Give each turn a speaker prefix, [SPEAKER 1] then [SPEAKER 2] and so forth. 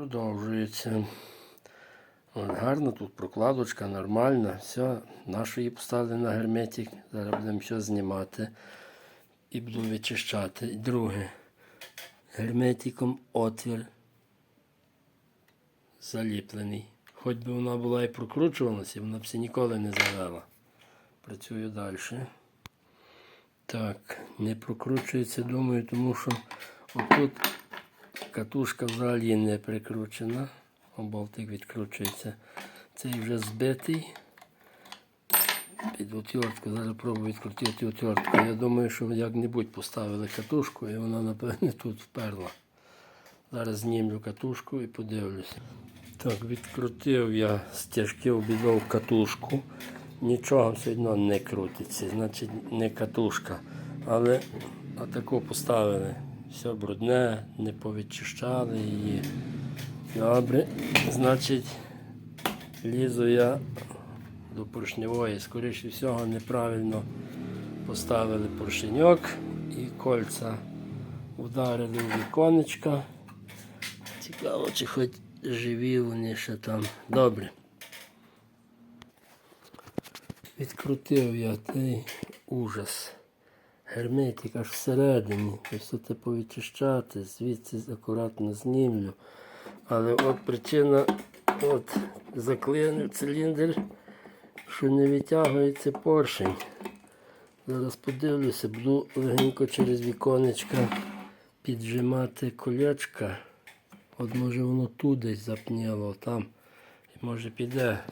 [SPEAKER 1] Продовжується. От, гарно тут прокладочка нормальна. Все, нашу її поставили на герметик. Зараз будемо все знімати і буду вичищати. І друге. Герметиком отвір заліплений. Хоч би вона була і прокручувалася, вона б це ніколи не завела. Працюю далі. Так, не прокручується, думаю, тому що отут катушка взагалі не прикручена. Болтик відкручується. Цей вже збитий. Під отвертку. Зараз пробую відкрутити отвертку. Я думаю, що як-небудь поставили катушку і вона, напевне, тут вперла. Зараз знімлю катушку і подивлюся. Так, відкрутив я стяжки, обідав катушку. Нічого все одно не крутиться, значить не катушка. Але отаку поставили. Все брудне, не повідчищали її. Добре, значить, лізу я до поршневої. Скоріше всього, неправильно поставили поршеньок і кольця вдарили в віконечко. Цікаво, чи хоч живі вони ще там. Добре. Відкрутив я той ужас. Герметик аж всередині. Ось це повичищати, звідси акуратно знімлю. Але от причина, от заклинив циліндр, що не витягується поршень. Зараз подивлюся, буду легенько через віконечко піджимати колечка. От може воно тут десь запніло там. І може піде.